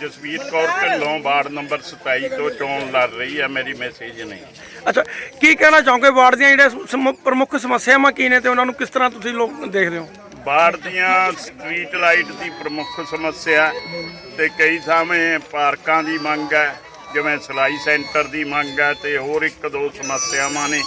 Jasvir Kaur Dhillon ward number 27 ਤੋਂ ਚੋਣ ਲੜ ਰਹੀ ਹੈ ਮੇਰੀ ਮੈਸੇਜ ਨਹੀਂ। ਅੱਛਾ ਕੀ ਕਹਿਣਾ ਚਾਹੋਗੇ? ਵਾਰਡ ਦੀਆਂ ਜਿਹੜੇ ਸਮ- ਪ੍ਰਮੁੱਖ ਸਮੱਸਿਆਵਾਂ ਕੀ ਨੇ ਤੇ ਉਹਨਾਂ ਨੂੰ ਕਿਸ ਤਰ੍ਹਾਂ ਤੁਸੀਂ ਲੋਕ ਦੇਖਦੇ ਹੋ? ਬਾੜ ਦੀਆਂ ਸਟਰੀਟ ਲਾਈਟ ਦੀ ਪ੍ਰਮੁੱਖ ਸਮੱਸਿਆ ਤੇ ਕਈ ਥਾਵੇਂ ਪਾਰਕਾਂ ਦੀ ਮੰਗ ਹੈ ਜਿਵੇਂ ਸਿਲਾਈ ਸੈਂਟਰ ਦੀ ਮੰਗ ਹੈ ਤੇ ਹੋਰ ਇੱਕ ਦੋ ਸਮੱਸਿਆਵਾਂ ਨੇ।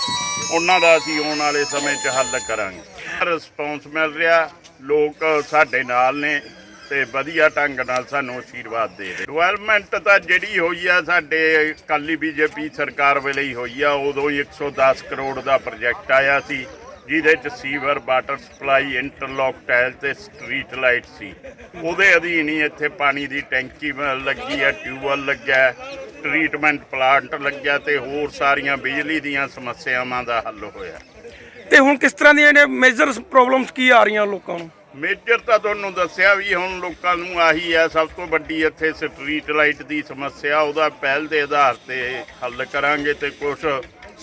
ਉਹਨਾਂ ਦਾ ਅਸੀਂ ਆਉਣ ਵਾਲੇ ਸਮੇਂ 'ਚ ਹੱਲ ਕਰਾਂਗੇ। ਰਿਸਪੌਂਸ ਮਿਲ ਰਿਹਾ ਲੋਕ ਸਾਡੇ ਨਾਲ ਨੇ। ਤੇ ਵਧੀਆ ਢੰਗ ਨਾਲ ਸਾਨੂੰ ਆਸ਼ੀਰਵਾਦ ਦੇ ਰਹੇ। ਡਿਵੈਲਪਮੈਂਟ ਤਾਂ ਜਿਹੜੀ ਹੋਈ ਆ ਸਾਡੇ ਕੱਲੀ ਬੀਜੇਪੀ ਸਰਕਾਰ ਵੇਲੇ ਹੀ ਹੋਈ ਆ ਉਦੋਂ ਹੀ 110 ਕਰੋੜ ਦਾ ਪ੍ਰੋਜੈਕਟ ਆਇਆ ਸੀ ਜਿਹਦੇ ਚ sewer water supply interlock tile ਤੇ ਸਟਰੀਟ ਲਾਈਟ ਸੀ। ਉਹਦੇ ਅਧੀਨ ਹੀ ਇੱਥੇ ਪਾਣੀ ਦੀ ਟੈਂਕੀ ਲੱਗੀ ਹੈ ਟਿਊਬਵੈੱਲ ਲੱਗਿਆ ਹੈ, ਟਰੀਟਮੈਂਟ ਪਲਾਂਟ ਲੱਗਿਆ ਤੇ ਹੋਰ ਸਾਰੀਆਂ ਬਿਜਲੀ ਦੀਆਂ ਸਮੱਸਿਆਵਾਂ ਦਾ ਹੱਲ ਹੋਇਆ। ਤੇ ਹੁਣ ਕਿਸ ਤਰ੍ਹਾਂ ਦੀਆਂ ਜਿਹੜੇ ਮੇਜਰ ਪ੍ਰੋਬਲਮਸ ਕੀ ਆ ਰਹੀਆਂ ਲੋਕਾਂ ਨੂੰ? ਮੇਜਰ ਤਾਂ ਤੁਹਾਨੂੰ ਦੱਸਿਆ ਵੀ ਹੁਣ ਲੋਕਾਂ ਨੂੰ ਆਹੀ ਹੈ ਸਭ ਤੋਂ ਵੱਡੀ ਇੱਥੇ ਸਟਰੀਟ ਲਾਈਟ ਦੀ ਸਮੱਸਿਆ ਉਹਦਾ ਪਹਿਲ ਦੇ ਆਧਾਰ ਤੇ ਹੱਲ ਕਰਾਂਗੇ ਤੇ ਕੁਝ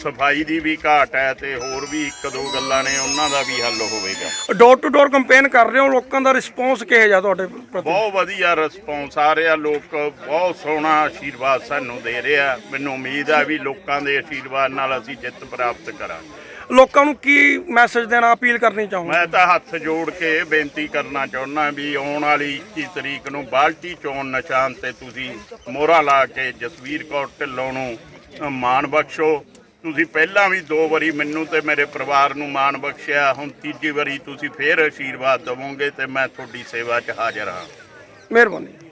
ਸਫ਼ਾਈ ਦੀ ਵੀ ਘਾਟ ਹੈ ਤੇ ਹੋਰ ਵੀ ਇੱਕ ਦੋ ਗੱਲਾਂ ਨੇ ਉਹਨਾਂ ਦਾ ਵੀ ਹੱਲ ਹੋਵੇਗਾ। ਡੋਰ ਟੂ ਡੋਰ ਕੰਪੇਨ ਕਰ ਰਹੇ ਹੋ ਲੋਕਾਂ ਦਾ ਰਿਸਪੌਂਸ ਕਿਹੋ ਜਿਹਾ ਤੁਹਾਡੇ ਪ੍ਰਤੀ? ਬਹੁਤ ਵਧੀਆ ਰਿਸਪੌਂਸ ਆ ਰਿਹਾ ਲੋਕ ਬਹੁਤ ਸੋਹਣਾ ਆਸ਼ੀਰਵਾਦ ਸਾਨੂੰ ਦੇ ਰਿਹਾ ਮੈਨੂੰ ਉਮੀਦ ਹੈ ਵੀ ਲੋਕਾਂ ਦੇ ਆਸ਼ੀਰਵਾਦ ਨਾਲ ਅਸੀਂ ਜਿੱਤ ਪ੍ਰਾਪਤ ਕਰਾਂਗੇ। ਲੋਕਾਂ ਨੂੰ ਕੀ ਮੈਸੇਜ ਦੇਣਾ ਅਪੀਲ ਕਰਨੀ ਚਾਹੋਗੇ? ਮੈਂ ਤਾਂ ਹੱਥ ਜੋੜ ਕੇ ਬੇਨਤੀ ਕਰਨਾ ਚਾਹੁੰਦਾ ਵੀ ਆਉਣ ਵਾਲੀ 21 ਤਰੀਕ ਨੂੰ ਬਾਲਟੀ ਚੋਣ ਨਿਸ਼ਾਨ ਤੇ ਤੁਸੀਂ ਮੋਹਰਾ ਲਾ ਕੇ ਜਸਵੀਰ ਕੌਰ ਢਿੱਲੋਂ ਨੂੰ ਮਾਣ ਬਖਸ਼ੋ। ਤੁਸੀਂ ਪਹਿਲਾਂ ਵੀ ਦੋ ਵਾਰੀ ਮੈਨੂੰ ਤੇ ਮੇਰੇ ਪਰਿਵਾਰ ਨੂੰ ਮਾਣ ਬਖਸ਼ਿਆ ਹੁਣ ਤੀਜੀ ਵਾਰੀ ਤੁਸੀਂ ਫੇਰ ਆਸ਼ੀਰਵਾਦ ਦੇਵੋਗੇ ਤੇ ਮੈਂ ਤੁਹਾਡੀ ਸੇਵਾ 'ਚ ਹਾਜ਼ਰ ਹਾਂ। ਮਿਹਰਬਾਨੀ।